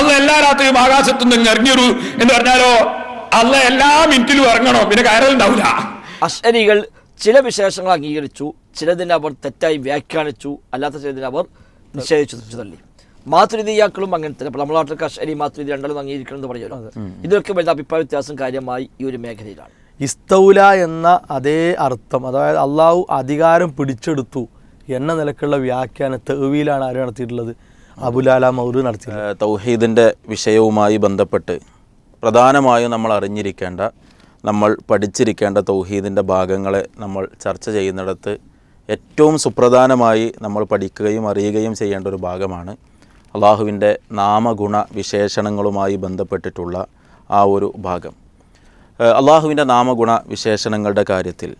അല്ല എല്ലാ രാത്രിയും ആകാശത്തുനിന്ന് ഇറങ്ങിയൊരു എന്ന് പറഞ്ഞാലോ അല്ല എല്ലാ മിനിറ്റിലും ഇറങ്ങണോ? പിന്നെ കയറലുണ്ടാവില്ല അശ്വരികൾ ചില വിശേഷങ്ങൾ അംഗീകരിച്ചു ചിലതിനെ അവർ തെറ്റായി വ്യാഖ്യാനിച്ചു അല്ലാത്ത ചിലതിനെ അവർ നിഷേധിച്ചു തള്ളി. മാതൃതീയാക്കളും അങ്ങനെ തന്നെ. നമ്മുടെ നാട്ടിലൊക്കെ അശ്വരി മാതൃതി രണ്ടാലും അംഗീകരിക്കണം എന്ന് പറയുമല്ലോ ഇതൊക്കെ വലിയ അഭിപ്രായ വ്യത്യാസം കാര്യമായി ഈ ഒരു മേഖലയിലാണ്. ഇസ്തൗല എന്ന അതേ അർത്ഥം അതായത് അള്ളാഹു അധികാരം പിടിച്ചെടുത്തു എന്ന നിലക്കുള്ള വ്യാഖ്യാന തെവിയിലാണ് ആര് നടത്തിയിട്ടുള്ളത്? അബുലാല മൗര് നടത്തി തൗഹീദിന്റെ വിഷയവുമായി ബന്ധപ്പെട്ട് പ്രധാനമായും നമ്മൾ അറിഞ്ഞിരിക്കേണ്ട നമ്മൾ പഠിച്ചിരിക്കേണ്ട തൗഹീദിന്റെ ഭാഗങ്ങളെ നമ്മൾ ചർച്ച ചെയ്യുന്നിടത്ത് ഏറ്റവും സുപ്രധാനമായി നമ്മൾ പഠിക്കുകയും അറിയുകയും ചെയ്യേണ്ട ഒരു ഭാഗമാണ് അള്ളാഹുവിന്റെ നാമഗുണ വിശേഷണങ്ങളുമായി ബന്ധപ്പെട്ടിട്ടുള്ള ആ ഒരു ഭാഗം. അള്ളാഹുവിന്റെ നാമഗുണ വിശേഷണങ്ങളുടെ കാര്യത്തിൽ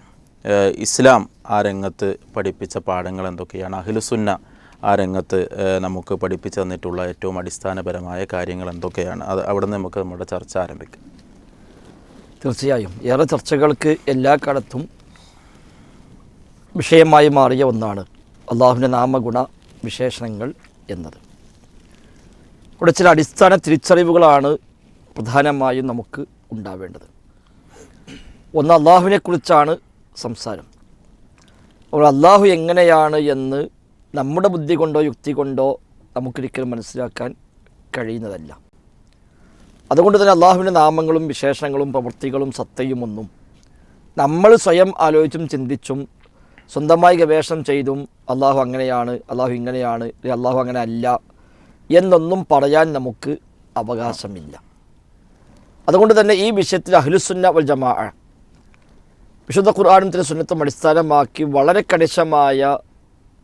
ഇസ്ലാം ആ രംഗത്ത് പഠിപ്പിച്ച പാഠങ്ങൾ എന്തൊക്കെയാണ്? അഖിലുസുന്ന ആ രംഗത്ത് നമുക്ക് പഠിപ്പിച്ചു തന്നിട്ടുള്ള ഏറ്റവും അടിസ്ഥാനപരമായ കാര്യങ്ങൾ എന്തൊക്കെയാണ്? അത് അവിടെ നിന്ന് നമുക്ക് നമ്മുടെ ചർച്ച ആരംഭിക്കാം. തീർച്ചയായും. ഏറെ ചർച്ചകൾക്ക് എല്ലാ കാലത്തും വിഷയമായി മാറിയ ഒന്നാണ് അള്ളാഹുവിന്റെ നാമഗുണ വിശേഷണങ്ങൾ എന്നത്. ഇവിടെ ചില അടിസ്ഥാന തിരിച്ചറിവുകളാണ് പ്രധാനമായും നമുക്ക് ഉണ്ടാവേണ്ടത്. ഒന്ന് അള്ളാഹുവിനെക്കുറിച്ചാണ് സംസാരം. അപ്പോൾ അള്ളാഹു എങ്ങനെയാണ് എന്ന് നമ്മുടെ ബുദ്ധി കൊണ്ടോ യുക്തി കൊണ്ടോ നമുക്കൊരിക്കലും മനസ്സിലാക്കാൻ കഴിയുന്നതല്ല. അതുകൊണ്ട് തന്നെ അള്ളാഹുവിന്റെ നാമങ്ങളും വിശേഷങ്ങളും പ്രവൃത്തികളും സത്തയും ഒന്നും നമ്മൾ സ്വയം ആലോചിച്ചും ചിന്തിച്ചും സ്വന്തമായി ഗവേഷണം ചെയ്തും അള്ളാഹു അങ്ങനെയാണ് അള്ളാഹു ഇങ്ങനെയാണ് അള്ളാഹു അങ്ങനെ അല്ല എന്നൊന്നും പറയാൻ നമുക്ക് അവകാശമില്ല. അതുകൊണ്ട് തന്നെ ഈ വിഷയത്തിൽ അഹ്ലുസുന്ന വൽ ജമാ വിശുദ്ധ ഖുർആാനും തിരുസുന്നത്തും സുന്നത്തും അടിസ്ഥാനമാക്കി വളരെ കണിശമായ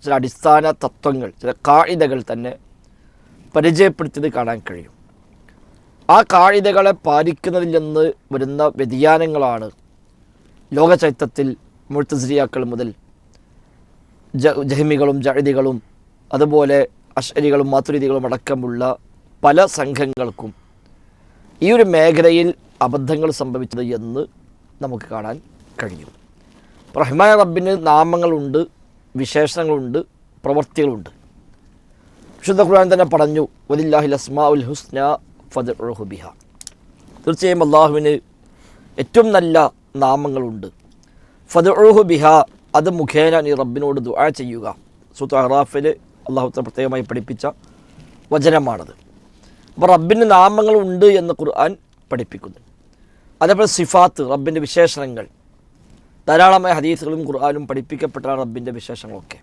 ചില അടിസ്ഥാന തത്വങ്ങൾ ചില കാഴിതകൾ തന്നെ പരിചയപ്പെടുത്തിയത് കാണാൻ കഴിയും. ആ കാഴിതകളെ പാലിക്കുന്നതിൽ നിന്ന് വരുന്ന വ്യതിയാനങ്ങളാണ് ലോക ചരിത്രത്തിൽ മുഴുത്തസിരിയാക്കൾ മുതൽ ജ ജഹ്മികളും അതുപോലെ അശ്വരികളും മാതുരീതികളും അടക്കമുള്ള പല സംഘങ്ങൾക്കും ഈ ഒരു മേഖലയിൽ അബദ്ധങ്ങൾ സംഭവിച്ചത് എന്ന് നമുക്ക് കാണാൻ കഴിയും. റഹ്മാൻ റബ്ബിന് നാമങ്ങളുണ്ട്. വിശേഷണങ്ങളുണ്ട് പ്രവൃത്തികളുണ്ട്. വിശുദ്ധ ഖുർആൻ തന്നെ പറഞ്ഞു വലില്ലാഹി അസ്മാ ഉൽ ഹുസ്ന ഫദ്ഉഹു ബിഹ. തീർച്ചയായും അള്ളാഹുവിന് ഏറ്റവും നല്ല നാമങ്ങളുണ്ട്. ഫദ്ഉഹു ബിഹ അത് മുഖേന നീ റബ്ബിനോട് ദുആ ചെയ്യുക. സൂത്ത് അഹ്റാഫിൽ അള്ളാഹു തആല പ്രത്യേകമായി പഠിപ്പിച്ച വചനമാണത്. അപ്പോൾ റബ്ബിന് നാമങ്ങളുണ്ട് എന്ന് ഖുർആൻ പഠിപ്പിക്കുന്നു. അതേപോലെ സിഫാത്ത് റബ്ബിന്റെ വിശേഷണങ്ങൾ. ധാരാളമായ ഹദീസുകളും ഖുർആാനും പഠിപ്പിക്കപ്പെട്ട റബ്ബിന്റെ വിശേഷങ്ങളൊക്കെ.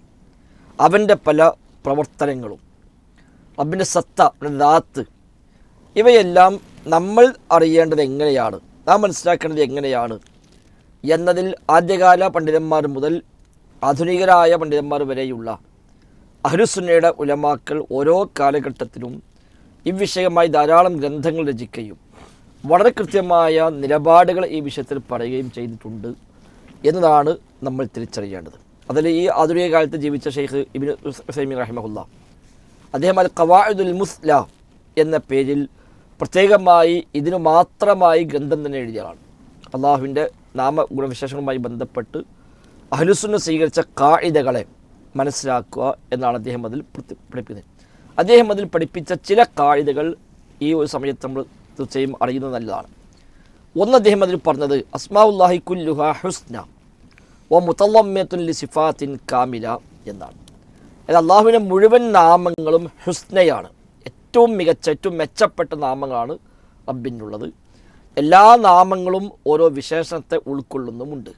അവന്റെ പല പ്രവർത്തനങ്ങളും റബ്ബിന്റെ സത്ത അവന്റെ ദാത്ത് ഇവയെല്ലാം നമ്മൾ അറിയേണ്ടത് എങ്ങനെയാണ് നാം മനസ്സിലാക്കേണ്ടത് എങ്ങനെയാണ് എന്നതിൽ ആദ്യകാല പണ്ഡിതന്മാർ മുതൽ ആധുനികരായ പണ്ഡിതന്മാർ വരെയുള്ള അഹ്ലുസുന്നയുടെ ഉലമാക്കൾ ഓരോ കാലഘട്ടത്തിലും ഇവിഷയമായി ധാരാളം ഗ്രന്ഥങ്ങൾ രചിക്കുകയും വളരെ കൃത്യമായ നിലപാടുകൾ ഈ വിഷയത്തിൽ പറയുകയും ചെയ്തിട്ടുണ്ട്. എന്നതാണ് നമ്മൾ തിരിച്ചറിയേണ്ടത്. അതിൽ ഈ ആധുനിക കാലത്ത് ജീവിച്ച ഷെയ്ഖ് ഇബിൻ ഹുസൈമി റഹിമഹുല്ല അദ്ദേഹം അൽ ഖവാഇദുൽ മുസ്ല എന്ന പേരിൽ പ്രത്യേകമായി ഇതിനു മാത്രമായി ഗ്രന്ഥം തന്നെ എഴുതിയതാണ്. അള്ളാഹുവിന്റെ നാമ ഗുണവിശേഷങ്ങളുമായി ബന്ധപ്പെട്ട് അഹ്ലുസുന്ന സ്വീകരിച്ച കായികകളെ മനസ്സിലാക്കുക എന്നാണ് അദ്ദേഹം അതിൽ പഠിപ്പിക്കുന്നത്. അദ്ദേഹം അതിൽ പഠിപ്പിച്ച ചില കായികകൾ ഈ ഒരു സമയത്ത് നമ്മൾ തീർച്ചയായും അറിയുന്നത് നല്ലതാണ്. ഒന്ന് അദ്ദേഹം അതിൽ പറഞ്ഞത് അസ്മാഉല്ലാഹി കുല്ലുഹ ഹുസ്ന ഓ മുത്തല്ലമ്യത്തുൻ ലി സിഫാത്തിൻ കാമില എന്നാണ്. അതായത് അള്ളാഹുവിന്റെ മുഴുവൻ നാമങ്ങളും ഹുസ്നയാണ്. ഏറ്റവും മികച്ച ഏറ്റവും മെച്ചപ്പെട്ട നാമങ്ങളാണ് റബ്ബിനുള്ളത്. എല്ലാ നാമങ്ങളും ഓരോ വിശേഷണത്തെ ഉൾക്കൊള്ളുന്നുമുണ്ട്.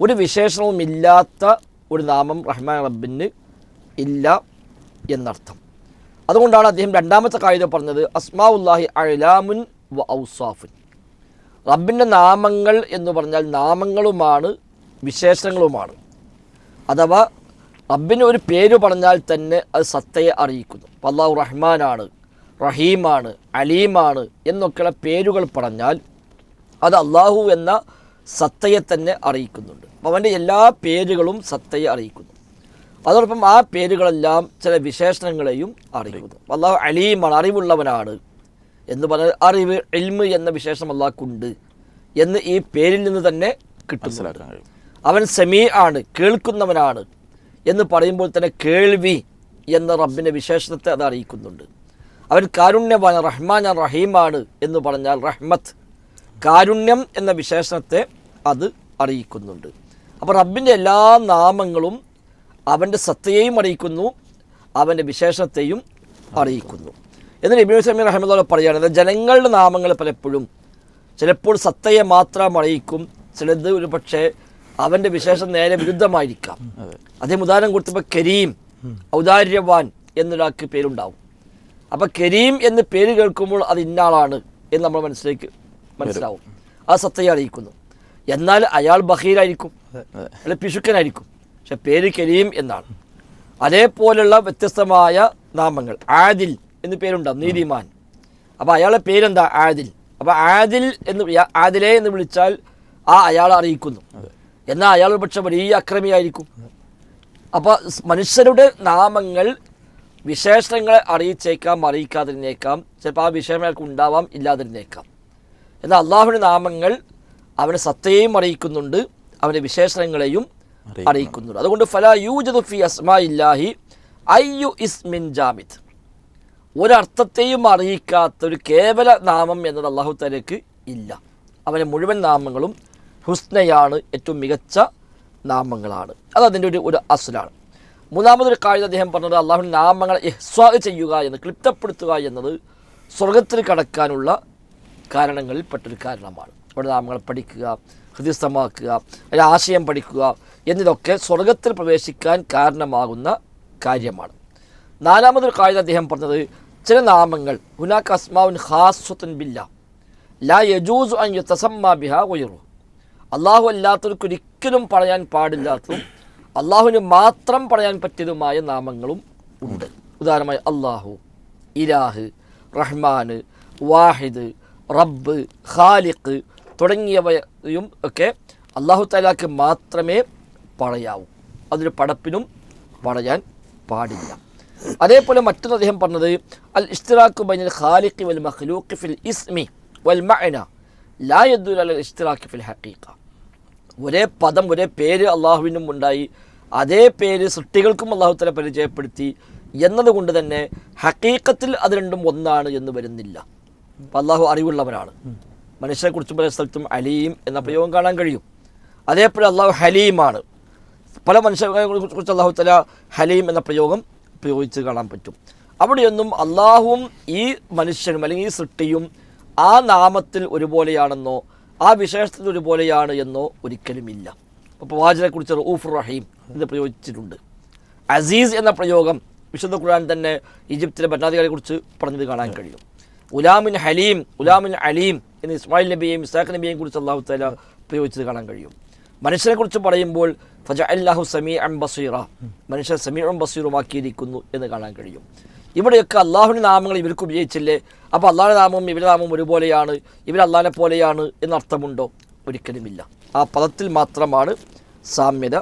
ഒരു വിശേഷണവും ഇല്ലാത്ത ഒരു നാമം റഹ്മാൻ റബ്ബിന് ഇല്ല എന്നർത്ഥം. അതുകൊണ്ടാണ് അദ്ദേഹം രണ്ടാമത്തെ കായിക പറഞ്ഞത് അസ്മാഉല്ലാഹി അലാമുൻ വ ഔസാഫുൻ റബ്ബിന്റെ നാമങ്ങൾ എന്ന് പറഞ്ഞാൽ നാമങ്ങളുമാണ് വിശേഷങ്ങളുമാണ്. അഥവാ റബ്ബിന് ഒരു പേര് പറഞ്ഞാൽ തന്നെ അത് സത്തയെ അറിയിക്കുന്നു. അള്ളാഹു റഹ്മാനാണ് റഹീമാണ് അലീമാണ് എന്നൊക്കെയുള്ള പേരുകൾ പറഞ്ഞാൽ അത് അള്ളാഹു എന്ന സത്തയെ തന്നെ അറിയിക്കുന്നുണ്ട്. അവന്റെ എല്ലാ പേരുകളും സത്തയെ അറിയിക്കുന്നു. അതോടൊപ്പം ആ പേരുകളെല്ലാം ചില വിശേഷണങ്ങളെയും അറിയിക്കുന്നു. അള്ളാഹു അലീമാണ് അറിവുള്ളവനാണ്. എന്ന് പറഞ്ഞാൽ അറിവ് എൽമ് എന്ന വിശേഷം അള്ളാഹ്ക്കുണ്ട് എന്ന് ഈ പേരിൽ നിന്ന് തന്നെ കിട്ടും അവൻ സമീ ആണ് കേൾക്കുന്നവനാണ് എന്ന് പറയുമ്പോൾ തന്നെ കേൾവി എന്ന റബ്ബിന്റെ വിശേഷത്തെ അത് അറിയിക്കുന്നുണ്ട്. അവൻ കാരുണ്യവാൻ റഹ്മാൻ റഹീമാണ് എന്ന് പറഞ്ഞാൽ റഹ്മത്ത് കാരുണ്യം എന്ന വിശേഷത്തെ അത് അറിയിക്കുന്നുണ്ട്. അപ്പോൾ റബ്ബിന്റെ എല്ലാ നാമങ്ങളും അവന്റെ സത്തയെയും അറിയിക്കുന്നു അവന്റെ വിശേഷത്തെയും അറിയിക്കുന്നു. എന്നിട്ട് ഇബിനു സമീർ റഹ്മദ് പറയുകയാണ് ജനങ്ങളുടെ നാമങ്ങൾ പലപ്പോഴും ചിലപ്പോൾ സത്തയെ മാത്രം അറിയിക്കും ചിലത് ഒരു പക്ഷേ അവന്റെ വിശേഷം നേരെ വിരുദ്ധമായിരിക്കാം. അദ്ദേഹം ഉദാഹരണം കൊടുത്തപ്പോൾ കരീം ഔദാര്യവാൻ എന്നൊരാൾക്ക് പേരുണ്ടാവും. അപ്പോൾ കരീം എന്ന് പേര് കേൾക്കുമ്പോൾ അത് ഇന്നാളാണ് എന്ന് നമ്മൾ മനസ്സിലേക്ക് മനസ്സിലാവും. ആ സത്തയെ അറിയിക്കുന്നു. എന്നാൽ അയാൾ ബഹീരായിരിക്കും അല്ലെ പിശുക്കനായിരിക്കും. പക്ഷെ പേര് കരീം എന്നാണ്. അതേപോലെയുള്ള വ്യത്യസ്തമായ നാമങ്ങൾ ആദിൽ എന്ന് പേരുണ്ടാവും നീതിമാൻ. അപ്പോൾ അയാളെ പേരെന്താ? ആദിൽ. അപ്പോൾ ആദിൽ എന്ന് ആദിലെ എന്ന് വിളിച്ചാൽ ആ അയാളെ അറിയിക്കുന്നു. എന്നാൽ അയാൾ ഒരു പക്ഷെ വലിയ അക്രമിയായിരിക്കും. അപ്പോൾ മനുഷ്യരുടെ നാമങ്ങൾ വിശേഷണങ്ങളെ അറിയിച്ചേക്കാം അറിയിക്കാതിരുന്നേക്കാം. ചിലപ്പോൾ ആ വിശേഷം അയാൾക്ക് ഉണ്ടാവാം ഇല്ലാതിരുന്നേക്കാം. എന്നാൽ അള്ളാഹുവിന്റെ നാമങ്ങൾ അവനെ സത്തയെയും അറിയിക്കുന്നുണ്ട് അവന്റെ വിശേഷണങ്ങളെയും അറിയിക്കുന്നുണ്ട്. അതുകൊണ്ട് ഫല യൂജദു ഫി അസ്മാ ഇല്ലാഹി അയ്യു ഇസ്മിൻ ജാമിദ്. ഒരർത്ഥത്തെയും അറിയിക്കാത്ത ഒരു കേവല നാമം എന്നത് അള്ളാഹു തലക്ക് ഇല്ല. അവന്റെ മുഴുവൻ നാമങ്ങളും ഹുസ്നയാണ് ഏറ്റവും മികച്ച നാമങ്ങളാണ്. അത് അതിന്റെ ഒരു ഒരു അസുലാണ്. മൂന്നാമതൊരു കാര്യം അദ്ദേഹം പറഞ്ഞത് അള്ളാഹു നാമങ്ങളെ എഹ്സ്വാഗ് ചെയ്യുക എന്ന് ക്ലിപ്തപ്പെടുത്തുക എന്നത് സ്വർഗത്തിൽ കടക്കാനുള്ള കാരണങ്ങളിൽ പെട്ടൊരു കാരണമാണ്. അവിടെ നാമങ്ങൾ പഠിക്കുക ഹൃദയസ്ഥമാക്കുക അതിന്റെ ആശയം പഠിക്കുക എന്നതൊക്കെ സ്വർഗത്തിൽ പ്രവേശിക്കാൻ കാരണമാകുന്ന കാര്യമാണ്. നാലാമതൊരു കാര്യം അദ്ദേഹം പറഞ്ഞത് ചില നാമങ്ങൾ ഹുനാക്ക് അസ്മാവുൻ ഹാസ്വത്തൻ ബില്ല ലാ യജൂസു അൻ യുതസമ്മ ബിഹ ഉയറു അള്ളാഹു അല്ലാത്തവർക്ക് ഒരിക്കലും പറയാൻ പാടില്ലാത്തതും അള്ളാഹുവിന് മാത്രം പറയാൻ പറ്റിയതുമായ നാമങ്ങളും ഉണ്ട്. ഉദാഹരണമായി അള്ളാഹു ഇരാഹ് റഹ്മാൻ വാഹിദ് റബ്ബ് ഖാലിഖ് തുടങ്ങിയവയും ഒക്കെ അള്ളാഹു താലാക്ക് മാത്രമേ പറയാവൂ. അതൊരു പടപ്പിനും പറയാൻ പാടില്ല. അതേപോലെ മറ്റൊന്ന് അദ്ദേഹം പറഞ്ഞത് അൽ ഇസ്തിറാഖു ബൈനൽ ഖാലിഖി വൽ മഖ്ലൂഖി ഫിൽ ഇസ്മി വൽ മഅന ലാ യദുൽ അൽ ഇസ്തിറാഖി ഫിൽ ഹഖീഖ. ഒരേ പദം ഒരേ പേര് അള്ളാഹുവിനും ഉണ്ടായി അതേ പേര് സൃഷ്ടികൾക്കും അള്ളാഹു തല പരിചയപ്പെടുത്തി എന്നതുകൊണ്ട് തന്നെ ഹക്കീക്കത്തിൽ അത് രണ്ടും ഒന്നാണ് എന്ന് വരുന്നില്ല. അപ്പം അള്ളാഹു അറിവുള്ളവനാണ്. മനുഷ്യരെക്കുറിച്ചും പല സ്ഥലത്തും അലീം എന്ന പ്രയോഗം കാണാൻ കഴിയും. അതേപോലെ അള്ളാഹു ഹലീമാണ്. പല മനുഷ്യരെ കുറിച്ച് അള്ളാഹു തല ഹലീം എന്ന പ്രയോഗം പ്രയോഗിച്ച് കാണാൻ പറ്റും. അവിടെയൊന്നും അള്ളാഹുവും ഈ മനുഷ്യനും അല്ലെങ്കിൽ ഈ സൃഷ്ടിയും ആ നാമത്തിൽ ഒരുപോലെയാണെന്നോ ആ വിശേഷത്തിൽ ഒരുപോലെയാണ് എന്നോ ഒരിക്കലുമില്ല. അപ്പോൾ പ്രവാചകനെക്കുറിച്ച് റഊഫ് റഹീം എന്ന് പ്രയോഗിച്ചിട്ടുണ്ട്. അസീസ് എന്ന പ്രയോഗം വിശുദ്ധ ഖുർആൻ തന്നെ ഈജിപ്തിലെ ഭരണാധികാരിയെ കുറിച്ച് പറഞ്ഞത് കാണാൻ കഴിയും. ഉലാമിൻ ഹലീം ഉലാമിൻ അലീം എന്ന് ഇസ്മായിൽ നബിയെയും ഇസാഖ് നബിയെയും കുറിച്ച് അള്ളാഹു താല പ്രയോഗിച്ചത് കാണാൻ കഴിയും. മനുഷ്യനെ കുറിച്ച് പറയുമ്പോൾ ഫജ അല്ലാഹു സമീ അം ബസീറ. മനുഷ്യൻ സമീഉം ബസീറുമാക്കിയിരിക്കുന്നു എന്ന് കാണാൻ കഴിയും. ഇവിടെയൊക്കെ അള്ളാഹുവിന്റെ നാമങ്ങൾ ഇവർക്ക് ഉപയോഗിച്ചില്ലേ? അപ്പോൾ അള്ളാഹുടെ നാമവും ഇവരുടെ നാമവും ഒരുപോലെയാണ് ഇവർ അള്ളാഹിനെ പോലെയാണ് എന്നർത്ഥമുണ്ടോ? ഒരിക്കലുമില്ല. ആ പദത്തിൽ മാത്രമാണ് സാമ്യത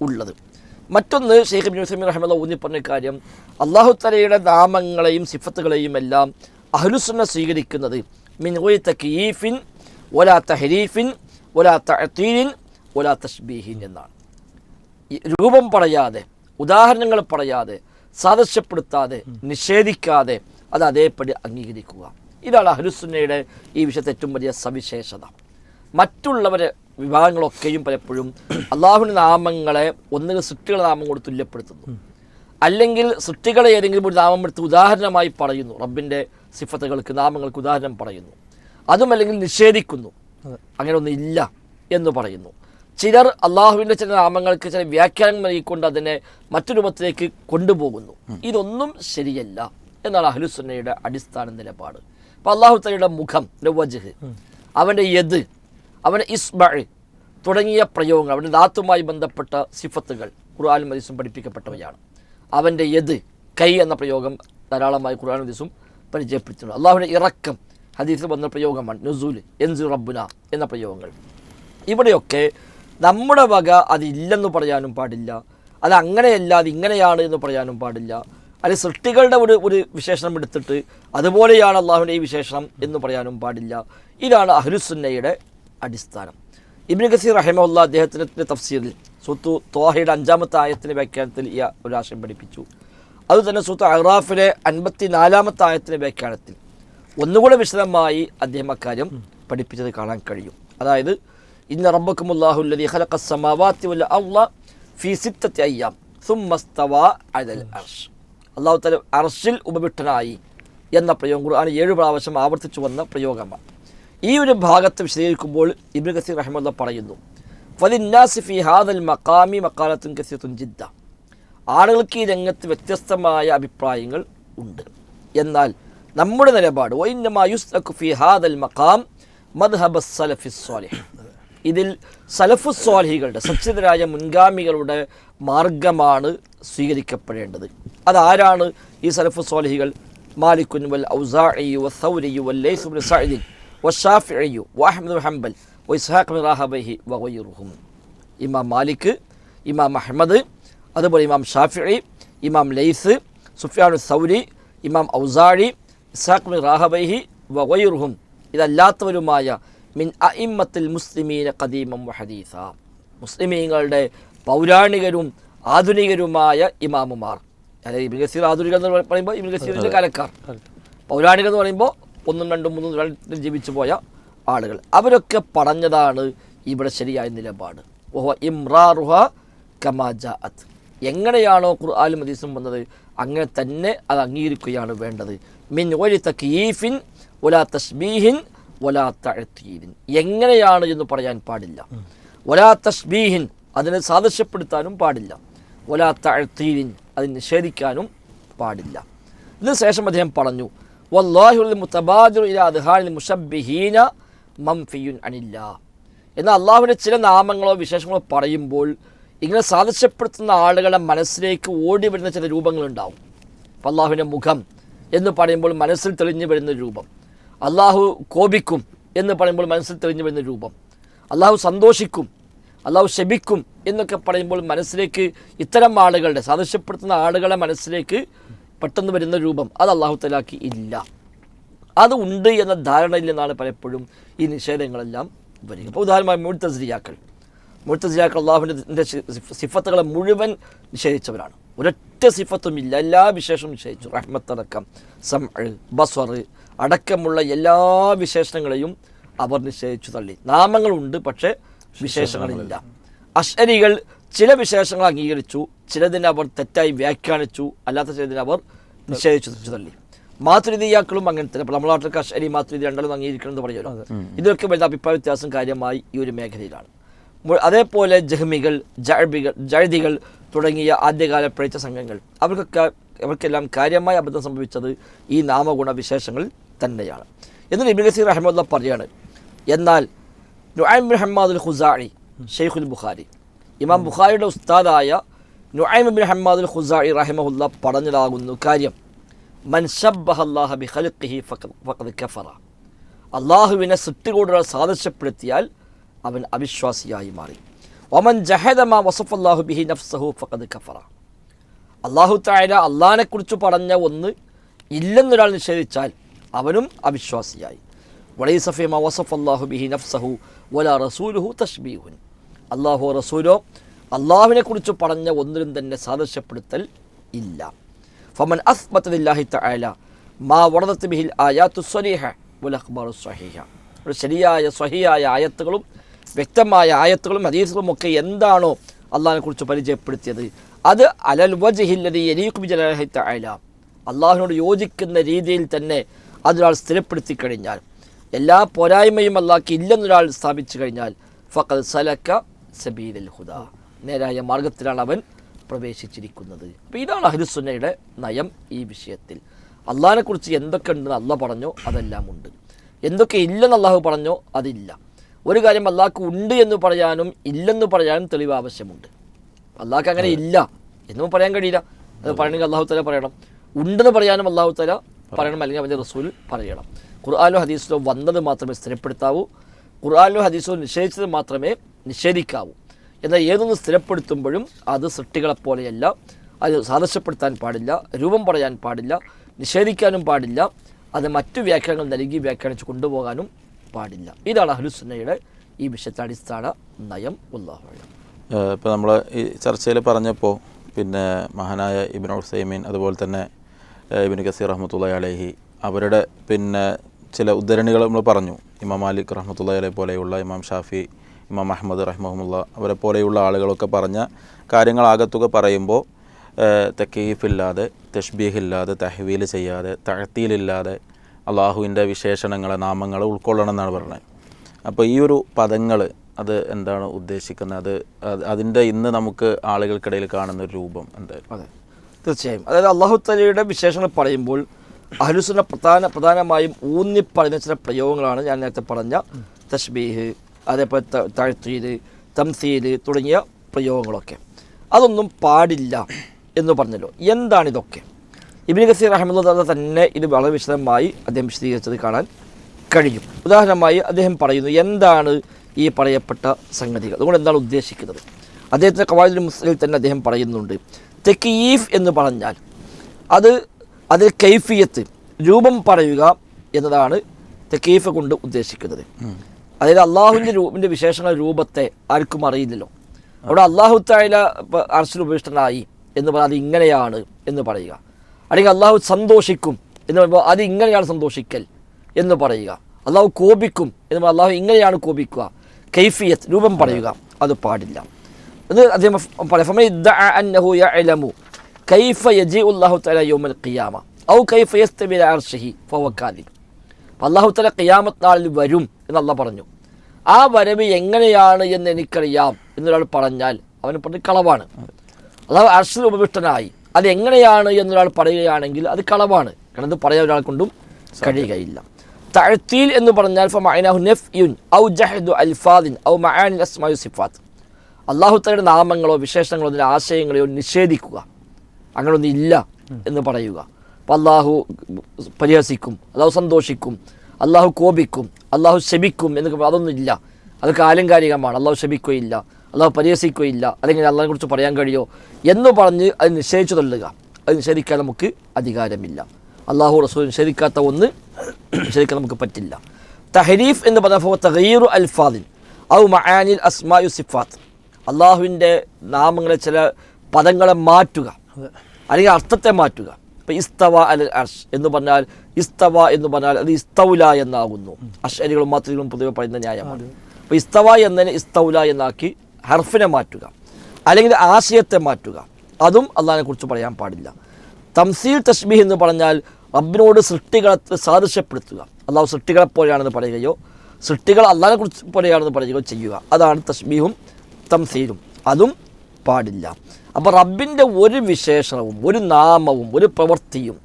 ഉള്ളത്. മറ്റൊന്ന് ഷെയ്ഖ് ബിൻ ഉസൈമീൻ റഹ്മദ ഊന്നി പറഞ്ഞ കാര്യം അള്ളാഹു തലയുടെ നാമങ്ങളെയും സിഫത്തുകളെയും എല്ലാം അഹ്ലുസുന്ന സ്വീകരിക്കുന്നത് മിൻ ഒയ് തക്കീഫിൻ ഒലാ തഹരീഫിൻ ഒലാ തഅത്തീൻ ഒലാ തഷ്ബീഹിൻ എന്നാണ്. രൂപം പറയാതെ ഉദാഹരണങ്ങൾ പറയാതെ സാദൃശ്യപ്പെടുത്താതെ നിഷേധിക്കാതെ അത് അതേപടി അംഗീകരിക്കുക. ഇതാണ് അഹ്ലുസുന്നയുടെ ഈ വിഷയത്തെ ഏറ്റവും വലിയ സവിശേഷത. മറ്റുള്ളവരെ വിഭാഗങ്ങളൊക്കെയും പലപ്പോഴും അള്ളാഹുവിന്റെ നാമങ്ങളെ ഒന്നുകിൽ സൃഷ്ടികളുടെ നാമം കൊണ്ട് തുല്യപ്പെടുത്തുന്നു. അല്ലെങ്കിൽ സൃഷ്ടികളെ ഏതെങ്കിലും ഒരു നാമം എടുത്ത് ഉദാഹരണമായി പറയുന്നു. റബ്ബിന്റെ സിഫത്തുകൾക്ക് നാമങ്ങൾക്ക് ഉദാഹരണം പറയുന്നു. അതും അല്ലെങ്കിൽ നിഷേധിക്കുന്നു. അങ്ങനെ ഒന്നും ഇല്ല എന്ന് പറയുന്നു. ചിലർ അള്ളാഹുവിന്റെ ചില നാമങ്ങൾക്ക് ചില വ്യാഖ്യാനങ്ങൾ നൽകിക്കൊണ്ട് അതിനെ മറ്റു രൂപത്തിലേക്ക് കൊണ്ടുപോകുന്നു. ഇതൊന്നും ശരിയല്ല എന്നാണ് അഹ്ലുസുന്നയുടെ അടിസ്ഥാന നിലപാട്. അപ്പോൾ അള്ളാഹു തലയുടെ മുഖം വജ്ഹ് അവന്റെ യദ് അവന്റെ ഇസ്ബഅ് തുടങ്ങിയ പ്രയോഗങ്ങൾ അവന്റെ ദാത്തുമായി ബന്ധപ്പെട്ട സിഫത്തുകൾ ഖുർആാനും ഹദീസും പഠിപ്പിക്കപ്പെട്ടവയാണ്. അവന്റെ യദ് കൈ എന്ന പ്രയോഗം ധാരാളമായി ഖുർആൻ ഹദീസും പരിചയപ്പെടുത്തുന്നു അള്ളാഹുവിന്റെ ഇറക്കം ഹദീസിൽ വന്ന പ്രയോഗമാണ് നുസൂൽ എൻസു റബ്ബുന എന്ന പ്രയോഗങ്ങൾ. ഇവിടെയൊക്കെ നമ്മുടെ വക അതില്ലെന്ന് പറയാനും പാടില്ല. അത് അങ്ങനെയല്ല അത് ഇങ്ങനെയാണ് എന്ന് പറയാനും പാടില്ല. അല്ലെ സൃഷ്ടികളുടെ ഒരു ഒരു വിശേഷണം എടുത്തിട്ട് അതുപോലെയാണ് അള്ളാഹുവിന്റെ ഈ വിശേഷണം എന്ന് പറയാനും പാടില്ല. ഇതാണ് അഹ്ലുസുന്നയുടെ അടിസ്ഥാനം. ഇബ്നു കസീർ റഹിമുള്ള അദ്ദേഹത്തിന്റെ തഫ്സീറിൽ സുത്തു തോഹയുടെ അഞ്ചാമത്തെ ആയത്തിന്റെ വ്യാഖ്യാനത്തിൽ ഈ ഒരു ആശയം പഠിപ്പിച്ചു. അതുതന്നെ സുത്തു അഹ്റാഫിലെ അൻപത്തി നാലാമത്തെ ആയത്തിന്റെ വ്യാഖ്യാനത്തിൽ ഒന്നുകൂടെ വിശദമായി അദ്ദേഹം അക്കാര്യം പഠിപ്പിച്ചത് കാണാൻ കഴിയും. അതായത് ഇന്ന റബ്ബക്കുമുല്ലാഹുല്ലതി ഖലഖ സമാവാത്തി വൽ അർള ഫീ സിത്തത്തി അയ്യാം സുമ്മസ്തവ അലൽ അർഷ്. അള്ളാഹു തല അർഷിൽ ഉപവിഷ്ടനായി എന്ന പ്രയോഗം ഖുർആൻ ഏഴ് പ്രാവശ്യം ആവർത്തിച്ചു വന്ന പ്രയോഗമാണ്. ഈ ഒരു ഭാഗത്ത് വിശദീകരിക്കുമ്പോൾ ഇബ്നു കസീർ റഹ്മുല്ല പറയുന്നു ഫലിന്നാസി ഫി ഹാദൽ മക്കാമി മക്കാലത്തും കസീത്തുൻ ജിദ്ദ. ആളുകൾക്ക് ഈ രംഗത്ത് വ്യത്യസ്തമായ അഭിപ്രായങ്ങൾ ഉണ്ട്. എന്നാൽ നമ്മുടെ നിലപാട് വൈന്നമായുസ്തഖു ഫി ഹാദൽ മക്കാം മദ്ഹബ് സലഫി സ്വാലിഹ് ഇതിൽ സലഫു സ്വാലിഹികളുടെ സച്ചിതരായ മുൻഗാമികളുടെ മാർഗമാണ് സ്വീകരിക്കപ്പെടേണ്ടത്. അതാരാണ് ഈ സലഫു സ്വാലഹികൾ മാലിക്കുൻ വൽ ഔസാഇയു വസ്സൗരിയു വല്ലൈസ് ബിൻ സഅദിൻ വശാഫിഇയു വഅഹ്മദ് ബിൻ ഹംബൽ വഇസ്ഹാഖ് ബിൻ റാഹബൈഹി വഗൈറുഹും ഇമാം മാലിക് ഇമാം അഹമ്മദ് അതുപോലെ ഇമാം ഷാഫിഇ ഇമാം ലൈസ് സുഫിയാനു സൗരി ഇമാം ഔസാഴി ഇസ്ഹാഖ് ബിൻ റാഹബൈഹി വഗൈറുഹും ഇതല്ലാത്തവരുമായ മിൻ അഇമ്മത്തിൽ മുസ്ലിമീന കദീമം വഹദീസ മുസ്ലിമീങ്ങളുടെ പൗരാണികരും ആധുനികരുമായ ഇമാമുമാർ. അതായത് ഇബിൻ ഗസീർ ആധുനികർ എന്ന് പറയുമ്പോൾ ഇബിൻ ഗസീറിന്റെ കലക്കാർ. പൗരാണികർ എന്ന് പറയുമ്പോൾ ഒന്നും രണ്ടും മൂന്നും രണ്ടും ജീവിച്ചു പോയ ആളുകൾ. അവരൊക്കെ പറഞ്ഞതാണ് ഇവിടെ ശരിയായ നിലപാട്. ഓഹോ ഇമ്രാറുഹ കമാജാഅത്ത് എങ്ങനെയാണോ ഖുർആാനും ഹദീസും വന്നത് അങ്ങനെ തന്നെ അത് അംഗീകരിക്കുകയാണ് വേണ്ടത്. മിൻ ഒരു തക്കീഫിൻ ഒലാ തസ്ബീഹിൻ ഒലാ തഴത്തീരിൻ എങ്ങനെയാണ് എന്ന് പറയാൻ പാടില്ല. വലാ തസ്ബീഹിൻ അതിനെ സാദൃശ്യപ്പെടുത്താനും പാടില്ല. വലാ തഴത്തീരിൻ അതിന് നിഷേധിക്കാനും പാടില്ല. ഇതിന് ശേഷം അദ്ദേഹം പറഞ്ഞു വല്ലാഹുൽ മംഫിയുൻ അനില്ല. എന്നാൽ അള്ളാഹുവിന്റെ ചില നാമങ്ങളോ വിശേഷങ്ങളോ പറയുമ്പോൾ ഇങ്ങനെ സാദൃശ്യപ്പെടുത്തുന്ന ആളുകളുടെ മനസ്സിലേക്ക് ഓടി വരുന്ന ചില രൂപങ്ങളുണ്ടാവും. അപ്പം അള്ളാഹുവിന്റെ മുഖം എന്ന് പറയുമ്പോൾ മനസ്സിൽ തെളിഞ്ഞു വരുന്ന രൂപം. അള്ളാഹു കോപിക്കും എന്ന് പറയുമ്പോൾ മനസ്സിൽ തെളിഞ്ഞു വരുന്ന രൂപം. അള്ളാഹു സന്തോഷിക്കും അള്ളാഹു ശപിക്കും എന്നൊക്കെ പറയുമ്പോൾ മനസ്സിലേക്ക് ഇത്തരം ആളുകളുടെ സാദൃശ്യപ്പെടുത്തുന്ന ആളുകളെ മനസ്സിലേക്ക് പെട്ടെന്ന് വരുന്ന രൂപം അത് അള്ളാഹു തലാക്കി ഇല്ല. അത് ഉണ്ട് എന്ന ധാരണയിൽ നിന്നാണ് പലപ്പോഴും ഈ നിഷേധങ്ങളെല്ലാം വരിക. അപ്പോൾ ഉദാഹരണമായി മുഴുത്തസ്രിയാക്കൾ മുഴുത്തസ്രിയാക്കൾ അള്ളാഹുവിന്റെ സിഫത്തുകളെ മുഴുവൻ നിഷേധിച്ചവരാണ്. ഒരൊറ്റ സിഫത്തും ഇല്ല എല്ലാ വിശേഷവും നിഷേധിച്ചു. റഹ്മത്തടക്കം സം ബസ്വർ അടക്കമുള്ള എല്ലാ വിശേഷണങ്ങളെയും അവർ നിശ്ചയിച്ചു തള്ളി. നാമങ്ങളുണ്ട് പക്ഷേ വിശേഷങ്ങളില്ല. അശ്വരികൾ ചില വിശേഷങ്ങൾ അംഗീകരിച്ചു ചിലതിനെ അവർ തെറ്റായി വ്യാഖ്യാനിച്ചു അല്ലാത്ത ചിലതിനെ അവർ നിഷേധിച്ചു തള്ളി. മാതൃതീയാക്കളും അങ്ങനെ തന്നെ. നമ്മുടെ നാട്ടിലൊക്കെ അശ്വരി മാതൃതി രണ്ടാലും അംഗീകരിക്കണം എന്ന് പറയുമല്ലോ ഇതൊക്കെ വലിയ അഭിപ്രായ വ്യത്യാസം കാര്യമായി ഈ ഒരു മേഖലയിലാണ്. അതേപോലെ ജഹ്മികൾ ജഴബികൾ ജഴുതികൾ തുടങ്ങിയ ആദ്യകാല പ്രേച്ച സംഘങ്ങൾ. അവർക്കൊക്കെ അവർക്കെല്ലാം കാര്യമായ അബദ്ധം സംഭവിച്ചത് ഈ നാമഗുണ വിശേഷങ്ങൾ തന്നെയാണ്. എന്നിട്ട് ഇബിൻ ഗസീർ അഹമ്മദ് പറയാണ്. എന്നാൽ നുഐം ഹമ്മാദുൽ ഖുസായി ഷെയ്ഖുൽ ബുഖാരി ഇമാം ബുഖാരിയുടെ ഉസ്താദായ നുഐം ബിൻ ഹമ്മാദുൽ ഖുസായി റഹിമഹുല്ല പറഞ്ഞതാകുന്നു കാര്യം. കഫറ. അള്ളാഹുവിനെ സൃഷ്ടികൂടുകൾ സാദൃശ്യപ്പെടുത്തിയാൽ അവൻ അവിശ്വാസിയായി മാറി. ഒമൻ ജഹദമാ അള്ളാഹു ബിഹി നഫ്സഹു ഫഖദ് കഫറ. അള്ളാഹു തായ അള്ളാഹിനെക്കുറിച്ച് പറഞ്ഞ ഒന്ന് ഇല്ലെന്നൊരാൾ നിഷേധിച്ചാൽ അവനും അവിശ്വാസിയായി. വലൈസഫിമ വസഫ് അള്ളാഹു ബിഹി നഫ്സഹു വല റസൂലുഹു തഷ്ബീഹുൻ അള്ളാഹു റസൂലോ അള്ളാഹുവിനെ കുറിച്ച് പറഞ്ഞ ഒന്നിനും തന്നെ സാദൃശ്യപ്പെടുത്തൽ ഇല്ല. ഫമൻ അസ്ബത്തലില്ലാഹി തആല മാ വറദത്ത് ബിഹിൽ ആയാത്തു സ്വലീഹ വൽ അഖ്ബാറു സ്വഹീഹ. ഒരു ശരിയായ സ്വഹിയായ ആയത്തുകളും വ്യക്തമായ ആയത്തുകളും ഹദീസുകളും ഒക്കെ എന്താണോ അള്ളാഹിനെ കുറിച്ച് പരിചയപ്പെടുത്തിയത്. അത് അലൽ വജ്ഹില്ലതി യലീഖു ബിജലാഹി തആല. അള്ളാഹുവിനോട് യോജിക്കുന്ന രീതിയിൽ തന്നെ അതൊരാൾ സ്ഥിരപ്പെടുത്തി കഴിഞ്ഞാൽ എല്ലാ പോരായ്മയും അല്ലാക്കി ഇല്ലെന്നൊരാൾ സ്ഥാപിച്ചു കഴിഞ്ഞാൽ ഫക്കൽ സലക്ക സബീൽ ഹുദ. നേരായ മാർഗത്തിലാണ് അവൻ പ്രവേശിച്ചിരിക്കുന്നത്. അപ്പോൾ ഇതാണ് അഹ്ലുസുന്നയുടെ നയം ഈ വിഷയത്തിൽ. അള്ളാഹിനെക്കുറിച്ച് എന്തൊക്കെ ഉണ്ടെന്ന് അള്ളാഹ് പറഞ്ഞോ അതെല്ലാം ഉണ്ട്. എന്തൊക്കെ ഇല്ലെന്ന് അള്ളാഹു പറഞ്ഞോ അതില്ല. ഒരു കാര്യം അള്ളാഹ്ക്ക് ഉണ്ട് എന്ന് പറയാനും ഇല്ലെന്ന് പറയാനും തെളിവ് ആവശ്യമുണ്ട്. അള്ളാഹ്ക്ക് അങ്ങനെ ഇല്ല. എന്നും പറയാൻ കഴിയില്ല. അത് പറയണമെങ്കിൽ അള്ളാഹു തല പറയണം. ഉണ്ടെന്ന് പറയാനും അള്ളാഹു തല പറയണം. അല്ലെങ്കിൽ അവന്റെ റസൂൽ പറയണം. ഖുർആാനോ ഹദീസിലോ വന്നത് മാത്രമേ സ്ഥിരപ്പെടുത്താവൂ. ഖുർആാനോ ഹദീസിലോ നിഷേധിച്ചത് മാത്രമേ നിഷേധിക്കാവൂ. എന്നാൽ ഏതൊന്ന് സ്ഥിരപ്പെടുത്തുമ്പോഴും അത് സൃഷ്ടികളെപ്പോലെയല്ല അത് സാദൃശ്യപ്പെടുത്താൻ പാടില്ല രൂപം പറയാൻ പാടില്ല നിഷേധിക്കാനും പാടില്ല അത് മറ്റു വ്യാഖ്യാനങ്ങൾ നൽകി വ്യാഖ്യാനിച്ച് കൊണ്ടുപോകാനും പാടില്ല. ഇതാണ് അഹ്ലുസുന്നയുടെ ഈ വിഷയത്തെ അടിസ്ഥാന നയം. ഉള്ളാഹു ഇപ്പോൾ നമ്മൾ ഈ ചർച്ചയിൽ പറഞ്ഞപ്പോൾ പിന്നെ മഹാനായ ഇബിൻ ഉസൈമീൻ അതുപോലെ തന്നെ ഇബിൻ കസീർ റഹ്മത്തുള്ള അലഹി അവരുടെ പിന്നെ ചില ഉദ്ധരണികൾ നമ്മൾ പറഞ്ഞു. ഇമാം മാലിക് റഹ്മത്തുള്ള അലഹി പോലെയുള്ള ഇമാം ഷാഫി ഇമാം അഹമ്മദ് റഹ്മുല്ല അവരെ പോലെയുള്ള ആളുകളൊക്കെ പറഞ്ഞ കാര്യങ്ങളാകത്തുക പറയുമ്പോൾ തെക്കീഫില്ലാതെ തഷ്ബീഹില്ലാതെ തഹ്വീൽ ചെയ്യാതെ തഴത്തിയിലില്ലാതെ അള്ളാഹുവിന്റെ വിശേഷണങ്ങളെ നാമങ്ങളെ ഉൾക്കൊള്ളണം എന്നാണ് പറയുന്നത് അപ്പോൾ ഈ ഒരു പദങ്ങൾ അത് എന്താണ് ഉദ്ദേശിക്കുന്നത്? അത് അതിന്റെ ഇന്ന് നമുക്ക് ആളുകൾക്കിടയിൽ കാണുന്ന ഒരു രൂപം എന്തായാലും. അതെ. തീർച്ചയായും. അതായത് അള്ളാഹു തലയുടെ വിശേഷങ്ങൾ പറയുമ്പോൾ അഹലുസുന പ്രധാന പ്രധാനമായും ഊന്നി ചില പ്രയോഗങ്ങളാണ് ഞാൻ നേരത്തെ പറഞ്ഞ തഷ്ബീഹ് അതേപോലെ താഴ്ത്തീര് തംസീര് തുടങ്ങിയ പ്രയോഗങ്ങളൊക്കെ. അതൊന്നും പാടില്ല എന്ന് പറഞ്ഞല്ലോ. എന്താണിതൊക്കെ ഇബിൻ ഗസീർ അഹമ്മദ് തന്നെ ഇത് വളരെ വിശദമായി അദ്ദേഹം വിശദീകരിച്ചത് കാണാൻ കഴിയും. ഉദാഹരണമായി അദ്ദേഹം പറയുന്നു എന്താണ് ഈ പറയപ്പെട്ട സംഗതികൾ? അതുകൊണ്ട് എന്താണ് ഉദ്ദേശിക്കുന്നത്? അദ്ദേഹത്തിന്റെ കവാദിൽ മുസ്ലിൽ തന്നെ അദ്ദേഹം പറയുന്നുണ്ട് തെക്കീഫ് എന്ന് പറഞ്ഞാൽ അത് അതിൽ കൈഫിയത്ത് രൂപം പറയുക എന്നതാണ് തെക്കീഫ് കൊണ്ട് ഉദ്ദേശിക്കുന്നത്. അതായത് അള്ളാഹുവിന്റെ രൂപിന്റെ വിശേഷണ രൂപത്തെ ആർക്കും അറിയില്ലല്ലോ. അവിടെ അള്ളാഹു തായാല അർശിൽ ഉപേക്ഷിതനായി എന്ന് പറഞ്ഞാൽ അത് ഇങ്ങനെയാണ് എന്ന് പറയുക. അല്ലെങ്കിൽ അള്ളാഹു സന്തോഷിക്കും എന്ന് പറയുമ്പോൾ അത് ഇങ്ങനെയാണ് സന്തോഷിക്കൽ എന്ന് പറയുക. അള്ളാഹു കോപിക്കും എന്ന് പറയുമ്പോൾ അള്ളാഹു ഇങ്ങനെയാണ് കോപിക്കുക. കൈഫിയത്ത് രൂപം പറയുക. അത് പാടില്ല. ഇത് അദ്ദേഹം പറയാം കൈഫ അല്ലാഹു തആല യൗമൽ ഖിയാമ ഔ കൈഫ യസ്തബി അലാ അർശിഹി ഫഹുവ കാദിബ് അപ്പോൾ അള്ളാഹു തല ഖിയാമത്ത് നാളിൽ വരും എന്ന് അള്ളാഹ് പറഞ്ഞു ആ വരവ് എങ്ങനെയാണ് എന്ന് എനിക്കറിയാം എന്നൊരാൾ പറഞ്ഞാൽ അവന് പറഞ്ഞ കളവാണ്. അള്ളാഹു അർശിൽ ഉപവിഷ്ടനായി. അത് എങ്ങനെയാണ് എന്നൊരാൾ പറയുകയാണെങ്കിൽ അത് കളവാണ്. കാരണം ഇത് പറയാൻ ഒരാൾ കൊണ്ടും കഴിയുകയില്ല. തഴ്ത്തീൽ എന്ന് പറഞ്ഞാൽ ഫൈനു നെഫ് യുൻ ഔ ജഹദു അൽഫാദിൻ ഔ മആനി അസ്മായു സിഫാത്ത്. അള്ളാഹു തയുടെ നാമങ്ങളോ വിശേഷങ്ങളോ അതിന്റെ ആശയങ്ങളെയോ നിഷേധിക്കുക. അങ്ങനൊന്നും ഇല്ല എന്ന് പറയുക. അപ്പോൾ അള്ളാഹു പരിഹസിക്കും അള്ളാഹു സന്തോഷിക്കും അള്ളാഹു കോപിക്കും അള്ളാഹു ശപിക്കും എന്നൊക്കെ പറ- അതൊന്നും ഇല്ല. അതൊക്കെ ആലങ്കാരികമാണ്. അള്ളാഹു ശപിക്കുകയില്ല അള്ളാഹു പരിഹസിക്കുകയില്ല. അല്ലെങ്കിൽ അള്ളാഹിനെ കുറിച്ച് പറയാൻ കഴിയോ എന്ന് പറഞ്ഞ് അത് നിഷേധിച്ചു തള്ളുക. അത് നിഷേധിക്കാൻ നമുക്ക് അധികാരമില്ല. അള്ളാഹു റസൂൽ നിഷേധിക്കാത്ത ഒന്ന് നിഷേധിക്കാൻ നമുക്ക് പറ്റില്ല. തഹരീഫ് എന്ന് പറഞ്ഞപ്പോൾ തഹീറു അൽഫാദിൻ ഔ മആനിൽ അസ്മായു സിഫാത്ത്. അള്ളാഹുവിന്റെ നാമങ്ങളെ ചില പദങ്ങളെ മാറ്റുക. അല്ലെങ്കിൽ അർത്ഥത്തെ മാറ്റുക. ഇപ്പം ഇസ്തവ അൽ അർഷ് എന്ന് പറഞ്ഞാൽ ഇസ്തവ എന്ന് പറഞ്ഞാൽ അത് ഇസ്തൗല എന്നാകുന്നു. അഷരികളും മാത്രികളും പൊതുവെ പറയുന്ന ന്യായമാണ്. അപ്പോൾ ഇസ്തവ എന്നതിനെ ഇസ്തൗല എന്നാക്കി ഹർഫിനെ മാറ്റുക. അല്ലെങ്കിൽ ആശയത്തെ മാറ്റുക. അതും അള്ളാഹിനെ കുറിച്ച് പറയാൻ പാടില്ല. തംസീൽ തസ്ബീഹ് എന്ന് പറഞ്ഞാൽ റബ്ബിനോട് സൃഷ്ടികളെ സാദൃശ്യപ്പെടുത്തുക. അള്ളാഹു സൃഷ്ടികളെ പോലെയാണെന്ന് പറയുകയോ സൃഷ്ടികൾ അള്ളാഹിനെ കുറിച്ച് പോലെയാണെന്ന് പറയുകയോ ചെയ്യുക. അതാണ് തസ്ബീഹും തംസീലും അതും പാടില്ല. അപ്പോൾ റബ്ബിന്റെ ഒരു വിശേഷണവും ഒരു നാമവും ഒരു പ്രവൃത്തിയും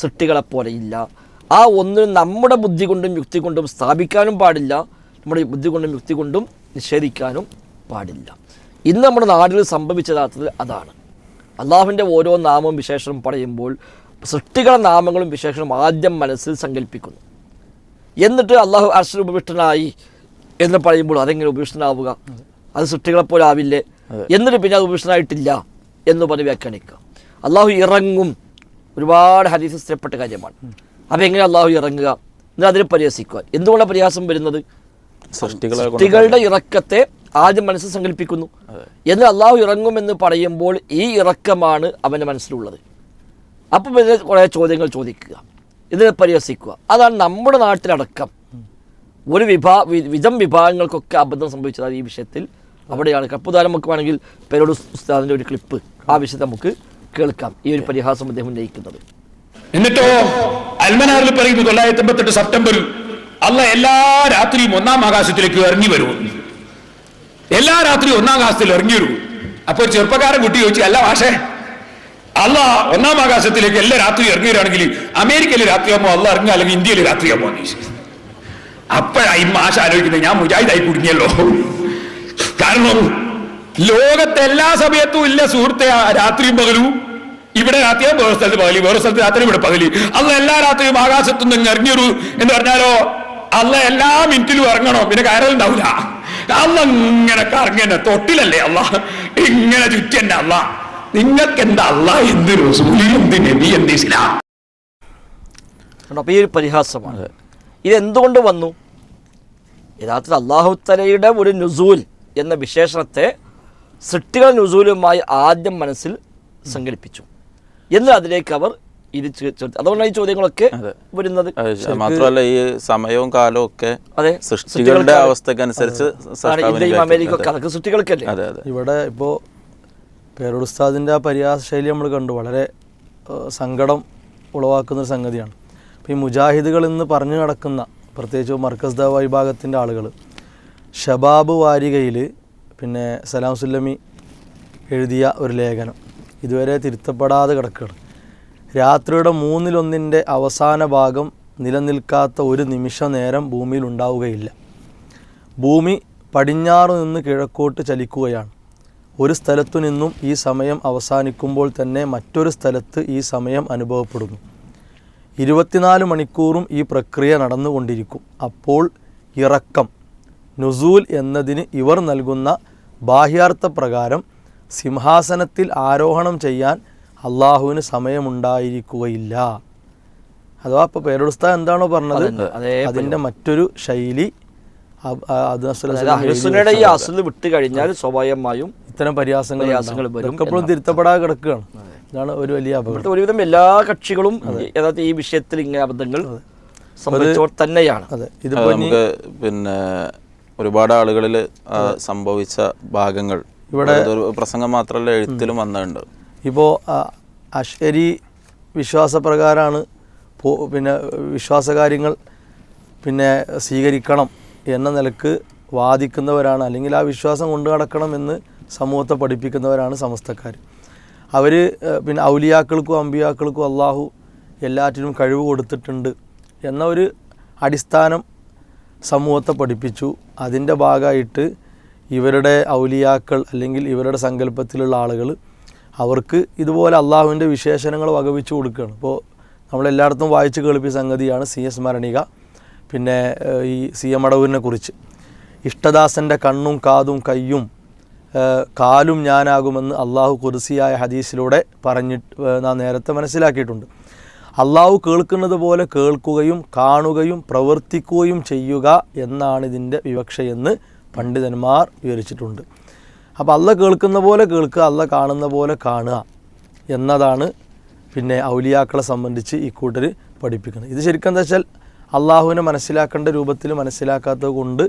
സൃഷ്ടികളെ ഇല്ല. ആ ഒന്നിനും നമ്മുടെ ബുദ്ധി കൊണ്ടും യുക്തി കൊണ്ടും സ്ഥാപിക്കാനും പാടില്ല. നമ്മുടെ ബുദ്ധി കൊണ്ടും യുക്തി കൊണ്ടും നിഷേധിക്കാനും പാടില്ല. ഇന്ന് നമ്മുടെ നാട്ടിൽ സംഭവിച്ചതാത്തത് അതാണ്. അള്ളാഹുവിന്റെ ഓരോ നാമവും വിശേഷണവും പറയുമ്പോൾ സൃഷ്ടികളെ നാമങ്ങളും വിശേഷണവും ആദ്യം മനസ്സിൽ സങ്കല്പിക്കുന്നു. എന്നിട്ട് അള്ളാഹു അർശന ഉപവിഷ്ടനായി എന്ന് പറയുമ്പോൾ അതെങ്ങനെ ഉപവിഷ്ടനാവുക അത് സൃഷ്ടികളെപ്പോലാവില്ലേ എന്നിട്ട് പിന്നെ അത് ഉപവിഷ്ടനായിട്ടില്ല എന്ന് പറഞ്ഞ് വ്യാഖ്യാനിക്കുക. അള്ളാഹു ഇറങ്ങും ഒരുപാട് ഹദീസ് സ്ഥിരപ്പെട്ട കാര്യമാണ്. അപ്പോൾ എങ്ങനെ അള്ളാഹു ഇറങ്ങുക? എന്നാൽ അതിനെ പരിഹസിക്കുക. എന്തുകൊണ്ടാണ് പരിഹാസം വരുന്നത്? സൃഷ്ടികളുടെ ഇറക്കത്തെ ആദ്യം മനസ്സിൽ സങ്കല്പിക്കുന്നു. എന്ന് അള്ളാഹു ഇറങ്ങുമെന്ന് പറയുമ്പോൾ ഈ ഇറക്കമാണ് അവന്റെ മനസ്സിലുള്ളത്. അപ്പം ഇതിന് കുറേ ചോദ്യങ്ങൾ ചോദിക്കുക. ഇതിനെ പരിഹസിക്കുക. അതാണ് നമ്മുടെ നാട്ടിലടക്കം ഒരു വിഭാ വിധം വിഭാഗങ്ങൾക്കൊക്കെ അബദ്ധം സംഭവിച്ചതാണ് ഈ വിഷയത്തിൽ. അവിടെയാണ് അപ്പോൾ വെക്കുവാണെങ്കിൽ പേരോട് ഉസ്താദിന്റെ ഒരു ക്ലിപ്പ് ആ വിഷയത്തെ നമുക്ക് കേൾക്കാം. ഈ ഒരു പരിഹാസം അദ്ദേഹം ഉന്നയിക്കുന്നത്. എന്നിട്ടോ അൽമനാറിൽ പറയുന്നു തൊള്ളായിരത്തി എൺപത്തെട്ട് സെപ്റ്റംബറിൽ അല്ല എല്ലാ രാത്രിയും ഒന്നാം ആകാശത്തിലേക്ക് ഇറങ്ങി വരും. എല്ലാ രാത്രിയും ഒന്നാം ആകാശത്തിൽ ഇറങ്ങി വരും. അപ്പോൾ ചെറുപ്പക്കാരൻ കുട്ടി ചോദിച്ചു അല്ല മാഷേ അല്ല ഒന്നാം ആകാശത്തിലേക്ക് എല്ലാ രാത്രി ഇറങ്ങി വരികയാണെങ്കിൽ അമേരിക്കയിലെ രാത്രിയാകുമ്പോൾ അല്ല ഇറങ്ങുക അല്ലെങ്കിൽ ഇന്ത്യയിലെ രാത്രിയാകുമോ? എന്ന് ഈ അപ്പോഴായി മാഷ ആലോചിക്കുന്നത്. ഞാൻ മുജാഹിദായി കുടുങ്ങിയല്ലോ. കാരണം ലോകത്തെ എല്ലാ സമയത്തും ഇല്ല സുഹൃത്തെ രാത്രിയും പകലും. ഇവിടെ രാത്രിയാ വേറെ സ്ഥലത്ത് പകലി വേറെ സ്ഥലത്ത് രാത്രി ഇവിടെ പകലി. അല്ല എല്ലാ രാത്രിയും ആകാശത്തു നിന്ന് ഇറങ്ങിയൊരു എന്ന് പറഞ്ഞാലോ അല്ല എല്ലാ മിനിറ്റിലും ഇറങ്ങണോ പിന്നെ കയറലുണ്ടാവില്ല അല്ല ഇങ്ങനെ കറങ്ങനെ തൊട്ടിലല്ലേ അല്ല ഇങ്ങനെ ചുറ്റന്നെ അല്ല. നിങ്ങൾക്ക് എന്താ അല്ല എന്ത് റസൂലി അപ്പോൾ ഈ ഒരു പരിഹാസമാണ്. ഇതെന്തുകൊണ്ട് വന്നു? യഥാർത്ഥത്തിൽ അള്ളാഹുത്തലയുടെ ഒരു നുസൂൽ എന്ന വിശേഷണത്തെ സൃഷ്ടികൾ നുസൂലുമായി ആദ്യം മനസ്സിൽ സങ്കല്പിച്ചു. എന്ന് അതിലേക്ക് അവർ ഇത് ചേർത്ത് അതുകൊണ്ടാണ് ഈ ചോദ്യങ്ങളൊക്കെ വരുന്നത്. മാത്രമല്ല ഈ സമയവും കാലവും ഒക്കെ അതെ സൃഷ്ടികളുടെ അവസ്ഥക്കനുസരിച്ച് അനുസരിച്ച് അമേരിക്ക സൃഷ്ടികൾക്കല്ലേ? അതെ അതെ. ഇവിടെ ഇപ്പോൾ പേരുസ്താദിന്റെ ആ പരിഹാസ ശൈലി നമ്മൾ കണ്ടു. വളരെ സങ്കടം ഉളവാക്കുന്ന ഒരു സംഗതിയാണ്. അപ്പോൾ ഈ മുജാഹിദുകൾ എന്ന് പറഞ്ഞു നടക്കുന്ന പ്രത്യേകിച്ച് മർക്കസ് ദ വിഭാഗത്തിന്റെ ആളുകൾ ഷബാബ് വാരികയിൽ പിന്നെ സലാം സുല്ലമി എഴുതിയ ഒരു ലേഖനം. ഇതുവരെ തിരുത്തപ്പെടാതെ കിടക്കുകയാണ്. രാത്രിയുടെ മൂന്നിലൊന്നിന്റെ അവസാന ഭാഗം നിലനിൽക്കാത്ത ഒരു നിമിഷ നേരം ഭൂമിയിൽ ഉണ്ടാവുകയില്ല. ഭൂമി പടിഞ്ഞാറ് നിന്ന് കിഴക്കോട്ട് ചലിക്കുകയാണ്. ഒരു സ്ഥലത്തു നിന്നും ഈ സമയം അവസാനിക്കുമ്പോൾ തന്നെ മറ്റൊരു സ്ഥലത്ത് ഈ സമയം അനുഭവപ്പെടുന്നു. ഇരുപത്തിനാല് മണിക്കൂറും ഈ പ്രക്രിയ നടന്നുകൊണ്ടിരിക്കും. അപ്പോൾ ഇറക്കം. നുസൂൽ എന്നതിന് ഇവർ നൽകുന്ന ബാഹ്യാർത്ഥ പ്രകാരം സിംഹാസനത്തിൽ ആരോഹണം ചെയ്യാൻ അള്ളാഹുവിന് സമയമുണ്ടായിരിക്കുകയില്ല. അഥവാ ഇപ്പോൾ പേരുസ്ത എന്താണോ പറഞ്ഞത്? അതെ, അതേ അതിന്റെ മറ്റൊരു ശൈലി ഈ വിട്ട് കഴിഞ്ഞാൽ സ്വാഭാവികമായും ഇത്തരം പരിഹാസങ്ങൾ എപ്പോഴും തിരുത്തപ്പെടാതെ കിടക്കുകയാണ്. ഇതാണ് ഒരു വലിയ അപകടം. ഒരുവിധം എല്ലാ കക്ഷികളും യഥാർത്ഥ ഈ വിഷയത്തിൽ ഇങ്ങനെ അബദ്ധങ്ങൾ തന്നെയാണ്. അതെ. ഇത് ഇതിപ്പോ പിന്നെ ഒരുപാട് ആളുകളിൽ സംഭവിച്ച ഭാഗങ്ങൾ. ഇവിടെ- ഒരു പ്രസംഗം മാത്രമല്ല എഴുത്തിലും വന്നിട്ടുണ്ട്. ഇപ്പോൾ അശ്വരി വിശ്വാസപ്രകാരമാണ് പിന്നെ വിശ്വാസകാര്യങ്ങൾ പിന്നെ സ്വീകരിക്കണം എന്ന നിലയ്ക്ക് വാദിക്കുന്നവരാണ് അല്ലെങ്കിൽ ആ വിശ്വാസം കൊണ്ടു നടക്കണം എന്ന് സമൂഹത്തെ പഠിപ്പിക്കുന്നവരാണ് സമസ്തക്കാർ അവർ പിന്നെ ഔലിയാക്കൾക്കും അമ്പിയാക്കൾക്കും അള്ളാഹു എല്ലാറ്റിനും കഴിവ് കൊടുത്തിട്ടുണ്ട് എന്ന ഒരു അടിസ്ഥാനം സമൂഹത്തെ പഠിപ്പിച്ചു. അതിന്റെ ഭാഗമായിട്ട് ഇവരുടെ ഔലിയാക്കൾ അല്ലെങ്കിൽ ഇവരുടെ സങ്കല്പത്തിലുള്ള ആളുകൾ അവർക്ക് ഇതുപോലെ അള്ളാഹുവിന്റെ വിശേഷണങ്ങൾ വകവിച്ച് കൊടുക്കുകയാണ്. ഇപ്പോൾ നമ്മളെല്ലായിടത്തും വായിച്ച് കേൾപ്പിയ സംഗതിയാണ് സി എസ് മരണിക പിന്നെ ഈ സി എം അടവൂരിനെ കുറിച്ച്. ഇഷ്ടദാസന്റെ കണ്ണും കാതും കയ്യും കാലും ഞാനാകുമെന്ന് അള്ളാഹു കുറിസിയായ ഹദീസിലൂടെ പറഞ്ഞിട്ട് നാം നേരത്തെ മനസ്സിലാക്കിയിട്ടുണ്ട്. അള്ളാഹു കേൾക്കുന്നത് പോലെ കേൾക്കുകയും കാണുകയും പ്രവർത്തിക്കുകയും ചെയ്യുക എന്നാണ് ഇതിന്റെ വിവക്ഷയെന്ന് പണ്ഡിതന്മാർ വിവരിച്ചിട്ടുണ്ട്. അപ്പോൾ അല്ല കേൾക്കുന്ന പോലെ കേൾക്കുക അല്ല കാണുന്ന പോലെ കാണുക എന്നതാണ് പിന്നെ ഔലിയാക്കളെ സംബന്ധിച്ച് ഈ കൂട്ടർ പഠിപ്പിക്കുന്നത്. ഇത് ശരിക്കും എന്താ വെച്ചാൽ അള്ളാഹുവിനെ മനസ്സിലാക്കേണ്ട രൂപത്തിൽ മനസ്സിലാക്കാത്തത് കൊണ്ട്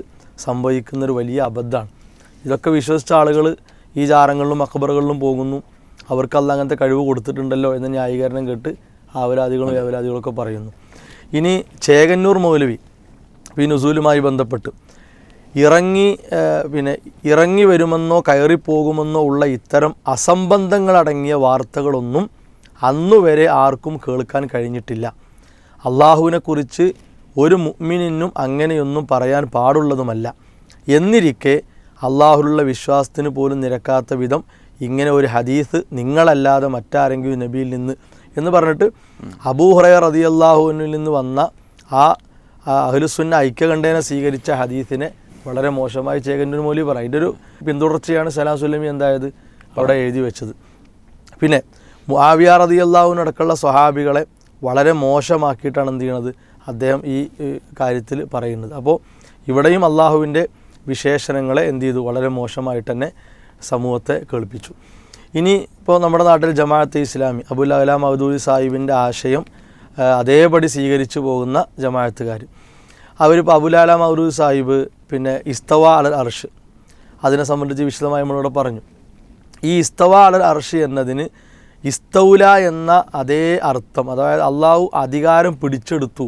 സംഭവിക്കുന്നൊരു വലിയ അബദ്ധമാണ്. ഇതൊക്കെ വിശ്വസിച്ച ആളുകൾ ഈ ജാറങ്ങളിലും അക്ബറുകളിലും പോകുന്നു. അവർക്കല്ല അങ്ങനത്തെ കഴിവ് കൊടുത്തിട്ടുണ്ടല്ലോ എന്ന ന്യായീകരണം കേട്ട് ആവരാദികളും വേവരാദികളൊക്കെ പറയുന്നു. ഇനി ചേകന്നൂർ മൗലവി ഈ നുസൂലുമായി ബന്ധപ്പെട്ട് ഇറങ്ങി പിന്നെ ഇറങ്ങി വരുമെന്നോ കയറിപ്പോകുമെന്നോ ഉള്ള ഇത്തരം അസംബന്ധങ്ങളടങ്ങിയ വാർത്തകളൊന്നും അന്നുവരെ ആർക്കും കേൾക്കാൻ കഴിഞ്ഞിട്ടില്ല. അള്ളാഹുവിനെക്കുറിച്ച് ഒരു മുഗ്മിനും അങ്ങനെയൊന്നും പറയാൻ പാടുള്ളതുമല്ല. എന്നിരിക്കെ അള്ളാഹുലുള്ള വിശ്വാസത്തിന് പോലും നിരക്കാത്ത വിധം ഇങ്ങനെ ഒരു ഹദീസ് നിങ്ങളല്ലാതെ മറ്റാരെങ്കിലും നബിയിൽ നിന്ന് എന്ന് പറഞ്ഞിട്ട് അബൂ ഹുറൈറ അള്ളാഹുവിനിൽ നിന്ന് വന്ന ആ അഹ്ലുസുന്ന ഐക്യകണ്ഠേന സ്വീകരിച്ച ഹദീസിനെ വളരെ മോശമായി ചേകന്നൂർ മൗലി പറയും. അതിന്റെ ഒരു പിന്തുടർച്ചയാണ് സലാം സുല്ലമി എന്തായത് അവിടെ എഴുതി വെച്ചത്. പിന്നെ മുആവിയ റളിയല്ലാഹുവിനടക്കമുള്ള സ്വഹാബികളെ വളരെ മോശമാക്കിയിട്ടാണ് എന്ത് ചെയ്യണത് അദ്ദേഹം ഈ കാര്യത്തിൽ പറയുന്നത്. അപ്പോൾ ഇവിടെയും അള്ളാഹുവിന്റെ വിശേഷണങ്ങളെ എന്ത് ചെയ്തു? വളരെ മോശമായിട്ട് തന്നെ സമൂഹത്തെ കേൾപ്പിച്ചു. ഇനി ഇപ്പോൾ നമ്മുടെ നാട്ടിൽ ജമാഅത്ത് ഇസ്ലാമി അബുൽ അലാം മഹദൂദി സാഹിബിന്റെ ആശയം അതേപടി സ്വീകരിച്ചു പോകുന്ന ജമാഅത്തുകാർ. അവരിപ്പോൾ അബുലാല മൗദൂദ് സാഹിബ് പിന്നെ ഇസ്തവ അലൽ അർഷ് അതിനെ സംബന്ധിച്ച് വിശദമായി നമ്മളിവിടെ പറഞ്ഞു. ഈ ഇസ്തവ അലൽ അർഷ് എന്നതിന് ഇസ്തൗല എന്ന അതേ അർത്ഥം അതായത് അള്ളാഹു അധികാരം പിടിച്ചെടുത്തു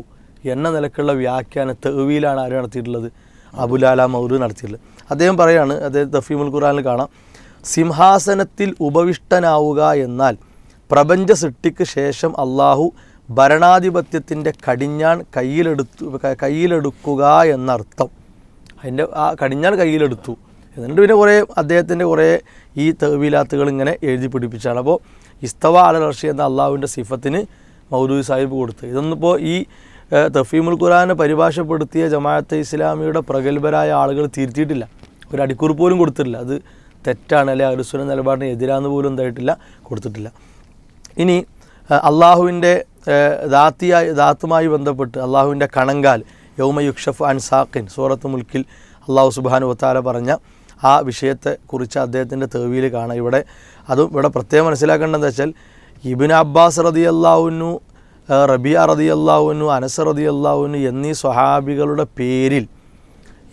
എന്ന നിലക്കുള്ള വ്യാഖ്യാന തെവിയിലാണ് ആര് നടത്തിയിട്ടുള്ളത്? അബുലാല മൗദു നടത്തിയിട്ടുള്ളത്. അദ്ദേഹം പറയാണ് അദ്ദേഹം തഫീമുൽ ഖുറാനിൽ കാണാം സിംഹാസനത്തിൽ ഉപവിഷ്ടനാവുക എന്നാൽ പ്രപഞ്ച സൃഷ്ടിക്ക് ശേഷം അള്ളാഹു ഭരണാധിപത്യത്തിന്റെ കടിഞ്ഞാൺ കയ്യിലെടുത്തു കയ്യിലെടുക്കുക എന്നർത്ഥം. അതിന്റെ ആ കടിഞ്ഞാൺ കയ്യിലെടുത്തു. എന്നിട്ട് പിന്നെ കുറേ അദ്ദേഹത്തിന്റെ കുറേ ഈ തെവീലാത്തുകൾ ഇങ്ങനെ എഴുതി പിടിപ്പിച്ചാണ്. അപ്പോൾ ഇസ്തവ അല റഷി എന്ന അള്ളാഹുവിന്റെ സിഫത്തിന് മൗദൂദ് സാഹിബ് കൊടുത്തു. ഇതൊന്നിപ്പോൾ ഈ തഫീമുൽ ഖുറാനെ പരിഭാഷപ്പെടുത്തിയ ജമാഅത്തെ ഇസ്ലാമിയുടെ പ്രഗത്ഭരായ ആളുകൾ തിരുത്തിയിട്ടില്ല. ഒരു അടിക്കുറിപ്പ് പോലും കൊടുത്തിട്ടില്ല. അത് തെറ്റാണ് അല്ലെ അലുസുന നിലപാടിന് എതിരാന്ന് പോലും എന്തായിട്ടില്ല കൊടുത്തിട്ടില്ല. ഇനി അള്ളാഹുവിന്റെ ദാത്തിയായി ദാത്തുമായി ബന്ധപ്പെട്ട് അള്ളാഹുവിന്റെ കണങ്കാൽ യൗമ യുക്ഷഫ് അൻ സാഖിൻ സൂറത്ത് മുൽക്കിൽ അള്ളാഹു സുബാനു വത്താല പറഞ്ഞ ആ വിഷയത്തെ കുറിച്ച് അദ്ദേഹത്തിന്റെ തേവിയിൽ കാണാം. ഇവിടെ അതും ഇവിടെ പ്രത്യേകം മനസ്സിലാക്കേണ്ടതെന്ന് വെച്ചാൽ ഇബിൻ അബ്ബാസ് റതി അള്ളാഹുനു റബിയ റതി അള്ളാഹുനു അനസ് റതി അള്ളാഹുനു എന്നീ സ്വഹാബികളുടെ പേരിൽ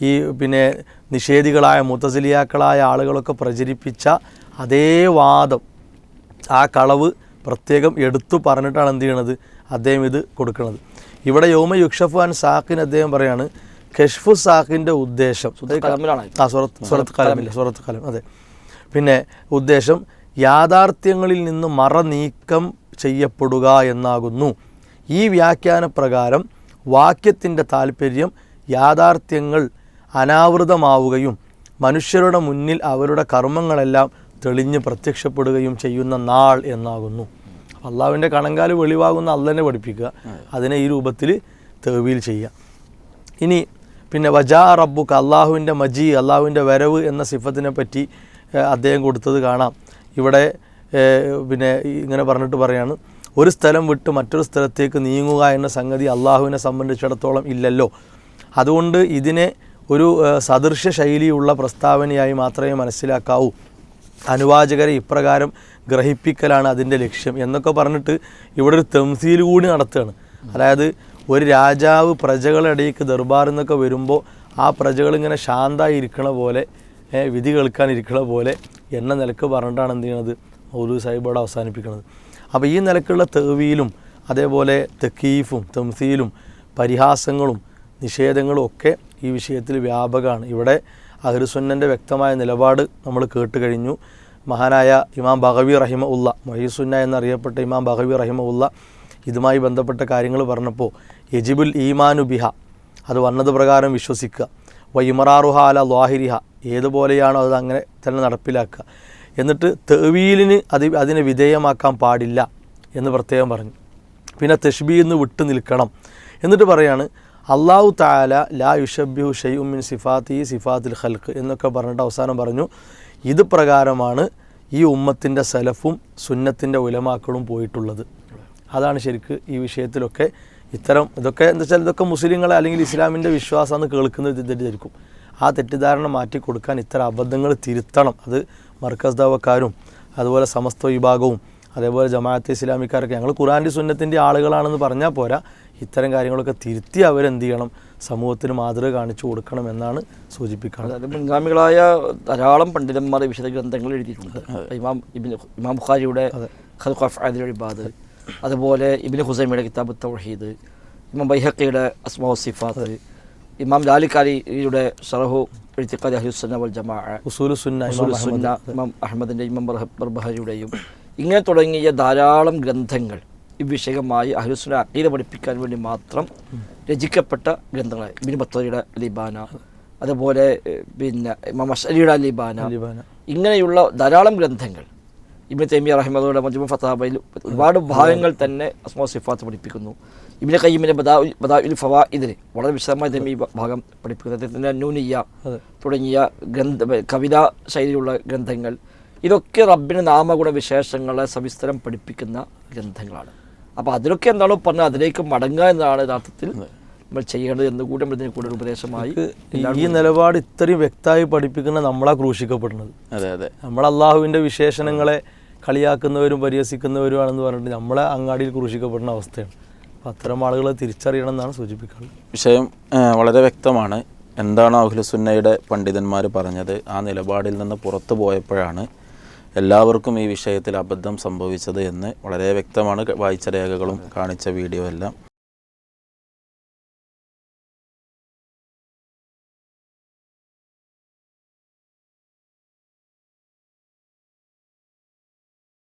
ഈ പിന്നെ നിഷേധികളായ മുത്തസിലിയാക്കളായ ആളുകളൊക്കെ പ്രചരിപ്പിച്ച അതേ വാദം ആ കളവ് പ്രത്യേകം എടുത്തു പറഞ്ഞിട്ടാണ് എന്ത് ചെയ്യണത്? അദ്ദേഹം ഇത് കൊടുക്കുന്നത് ഇവിടെ യോമ യുക്ഷഫ് അൻ സാഖിന് അദ്ദേഹം പറയാണ് കെഷ്ഫു സാഖിന്റെ ഉദ്ദേശം ആ സുറത്ത് സുറത്ത് കലമില്ല സുറത്ത് കലം അതെ. പിന്നെ ഉദ്ദേശം യാഥാർത്ഥ്യങ്ങളിൽ നിന്ന് മറ നീക്കം ചെയ്യപ്പെടുക എന്നാകുന്നു. ഈ വ്യാഖ്യാന പ്രകാരം വാക്യത്തിന്റെ താല്പര്യം യാഥാർത്ഥ്യങ്ങൾ അനാവൃതമാവുകയും മനുഷ്യരുടെ മുന്നിൽ അവരുടെ കർമ്മങ്ങളെല്ലാം തെളിഞ്ഞ് പ്രത്യക്ഷപ്പെടുകയും ചെയ്യുന്ന നാൾ എന്നാകുന്നു. അള്ളാഹുവിന്റെ കണങ്കാൽ വെളിവാകുന്ന അള്ളനെ പഠിപ്പിക്കുക. അതിനെ ഈ രൂപത്തിൽ തേവിയിൽ ചെയ്യുക. ഇനി പിന്നെ വജാ റബ്ബുക്ക് അള്ളാഹുവിന്റെ മജി അള്ളാഹുവിന്റെ വരവ് എന്ന സിഫത്തിനെ പറ്റി അദ്ദേഹം കൊടുത്തത് കാണാം. ഇവിടെ പിന്നെ ഇങ്ങനെ പറഞ്ഞിട്ട് പറയാണ് ഒരു സ്ഥലം വിട്ട് മറ്റൊരു സ്ഥലത്തേക്ക് നീങ്ങുക എന്ന സംഗതി അള്ളാഹുവിനെ സംബന്ധിച്ചിടത്തോളം ഇല്ലല്ലോ. അതുകൊണ്ട് ഇതിനെ ഒരു സദൃശ ശൈലിയുള്ള പ്രസ്താവനയായി മാത്രമേ മനസ്സിലാക്കാവൂ. അനുവാചകരെ ഇപ്രകാരം ഗ്രഹിപ്പിക്കലാണ് അതിന്റെ ലക്ഷ്യം എന്നൊക്കെ പറഞ്ഞിട്ട് ഇവിടെ ഒരു തെംസീൽ കൂടി നടത്തുകയാണ്. അതായത് ഒരു രാജാവ് പ്രജകളുടെ ഇടയ്ക്ക് ദർബാറിൽ വരുമ്പോൾ ആ പ്രജകളിങ്ങനെ ശാന്തമായി ഇരിക്കണ പോലെ വിധി കേൾക്കാൻ ഇരിക്കണ പോലെ എന്ന നിലയ്ക്ക് പറഞ്ഞിട്ടാണ് എന്ത് ചെയ്യണത്? മൗലൂദ് സാഹിബോട് അവസാനിപ്പിക്കുന്നത് അപ്പോൾ ഈ നിലക്കുള്ള തെവിയിലും അതേപോലെ തെക്കീഫും തെംസീലും പരിഹാസങ്ങളും നിഷേധങ്ങളും ഒക്കെ ഈ വിഷയത്തിൽ വ്യാപകമാണ്. ഇവിടെ അഹ്റുസുന്നന്റെ വ്യക്തമായ നിലപാട് നമ്മൾ കേട്ട് കഴിഞ്ഞു. മഹാനായ ഇമാം ബഹവി റഹിമ ഉള്ള മൊഹീസുന്ന എന്നറിയപ്പെട്ട ഇമാം ബഹവി റഹിമ ഉള്ള ഇതുമായി ബന്ധപ്പെട്ട കാര്യങ്ങൾ പറഞ്ഞപ്പോൾ യജിബുൽ ഈമാനു ബിഹ അത് വന്നത് പ്രകാരം വിശ്വസിക്കുക. വൈമറാറുഹ അല ലാഹിരിഹ ഏതുപോലെയാണോ അത് അങ്ങനെ തന്നെ നടപ്പിലാക്കുക. എന്നിട്ട് തെവീലിന് അത് അതിനെ വിധേയമാക്കാൻ പാടില്ല എന്ന് പ്രത്യേകം പറഞ്ഞു. പിന്നെ തെഷ്ബീന്ന് വിട്ടു നിൽക്കണം എന്നിട്ട് പറയാണ് അള്ളാഹു താല ലാ യുഷബ്യു ഷെയ്ഉമിൻ സിഫാത്തി സിഫാത്തിൽ ഖൽക്ക് എന്നൊക്കെ പറഞ്ഞിട്ട് അവസാനം പറഞ്ഞു ഇത് പ്രകാരമാണ് ഈ ഉമ്മത്തിന്റെ സലഫും സുന്നത്തിന്റെ ഉലമാക്കളും പോയിട്ടുള്ളത്. അതാണ് ശരിക്ക് ഈ വിഷയത്തിലൊക്കെ ഇത്തരം ഇതൊക്കെ എന്താ വെച്ചാൽ ഇതൊക്കെ മുസ്ലിങ്ങളെ അല്ലെങ്കിൽ ഇസ്ലാമിന്റെ വിശ്വാസമാണ് കേൾക്കുന്നത് തെറ്റിദ്ധരിക്കും. ആ തെറ്റിദ്ധാരണ മാറ്റി കൊടുക്കാൻ ഇത്തരം അബദ്ധങ്ങൾ തിരുത്തണം. അത് മർക്കസ് ദാവക്കാരും അതുപോലെ സമസ്ത വിഭാഗവും അതേപോലെ ജമാഅത്ത് ഇസ്ലാമിക്കാരൊക്കെ ഞങ്ങൾ ഖുറാന്റെ സുന്നത്തിന്റെ ആളുകളാണെന്ന് പറഞ്ഞാൽ പോരാ. ഇത്തരം കാര്യങ്ങളൊക്കെ തിരുത്തി അവരെന്ത് ചെയ്യണം? സമൂഹത്തിന് മാതൃക കാണിച്ചു കൊടുക്കണം എന്നാണ് സൂചിപ്പിക്കുന്നത്. അതായത് മുൻഗാമികളായ ധാരാളം പണ്ഡിതന്മാർ വിശദ ഗ്രന്ഥങ്ങൾ എഴുതിയിട്ടുണ്ട്. ഇമാം ഇബിൻ ഇമാം ബുഖാരിയുടെ ഇബാദ് അതുപോലെ ഇബിൻ ഹുസൈമയുടെ കിതാബ് തൗഹീദ് ഇമാം ബൈഹക്കയുടെ അസ്മാ സിഫാത്ത് ഇമാം ലാലിക്കാലിയുടെ ഷറഹു എഴുത്തിക്കാരി അഹ്ലുസുന്ന വൽ ജമാ ഉസൂലു സുന്ന ഇമാം ഉസൂലുസ് സുന്ന ഇമാം അഹമ്മദിന്റെ ഇമാം ബർബഹരിയുടെയും ഇങ്ങനെ തുടങ്ങിയ ധാരാളം ഗ്രന്ഥങ്ങൾ ഈ വിഷയമായി അഹ്ലുസുന അക്കീത പഠിപ്പിക്കാൻ വേണ്ടി മാത്രം രചിക്കപ്പെട്ട ഗ്രന്ഥങ്ങളായി. ബിൻ ബത്തോരിയുടെ ലിബാന അതുപോലെ പിന്നെ ഇമാം അഷരിയുടെ ലിബാന. ഇങ്ങനെയുള്ള ധാരാളം ഗ്രന്ഥങ്ങൾ ഇബിൻ തൈമിയ റഹിമദയുടെ മജുബ് ഫത്താബയിൽ ഒരുപാട് ഭാഗങ്ങൾ തന്നെ അസ്മോ സിഫാത്ത് പഠിപ്പിക്കുന്നു. ഇബിന് കയ്യമിന്റെ ബദാ ഉൽ ഫവാ ഇതിന് വളരെ വിശദമായി ഈ ഭാഗം പഠിപ്പിക്കുന്നു. അദ്ദേഹത്തിന്റെ നൂനിയ തുടങ്ങിയ ഗ്രന്ഥ കവിതാ ശൈലിയിലുള്ള ഗ്രന്ഥങ്ങൾ ഇതൊക്കെ റബ്ബിന് നാമഗുണ വിശേഷങ്ങളെ സവിസ്തരം പഠിപ്പിക്കുന്ന ഗ്രന്ഥങ്ങളാണ്. അപ്പോൾ അതിലൊക്കെ എന്താണോ പറഞ്ഞാൽ അതിലേക്ക് മടങ്ങുക എന്നതാണ് യഥാർത്ഥത്തിൽ നമ്മൾ ചെയ്യേണ്ടത് എന്ന് കൂടി നമ്മൾ ഇതിനെ കൂടെ ഉപദേശമായി ഈ- നിലപാട് ഇത്രയും വ്യക്തമായി പഠിപ്പിക്കുന്ന നമ്മളാ ക്രൂശിക്കപ്പെടുന്നത്. അതെ അതെ. നമ്മൾ അള്ളാഹുവിന്റെ വിശേഷണങ്ങളെ കളിയാക്കുന്നവരും പരിഹസിക്കുന്നവരുമാണെന്ന് പറഞ്ഞിട്ട് നമ്മളെ അങ്ങാടിയിൽ ക്രൂശിക്കപ്പെടുന്ന അവസ്ഥയാണ്. അപ്പോൾ അത്തരം ആളുകളെ തിരിച്ചറിയണം എന്നാണ് സൂചിപ്പിക്കുന്നത് വിഷയം വളരെ വ്യക്തമാണ്. എന്താണ് അഹ്ലുസുന്നയുടെ പണ്ഡിതന്മാർ പറഞ്ഞത്? ആ നിലപാടിൽ നിന്ന് പുറത്തു പോയപ്പോഴാണ് എല്ലാവർക്കും ഈ വിഷയത്തിൽ അബദ്ധം സംഭവിച്ചത് എന്ന് വളരെ വ്യക്തമാണ്. വായിച്ച രേഖകളും കാണിച്ച വീഡിയോ എല്ലാം.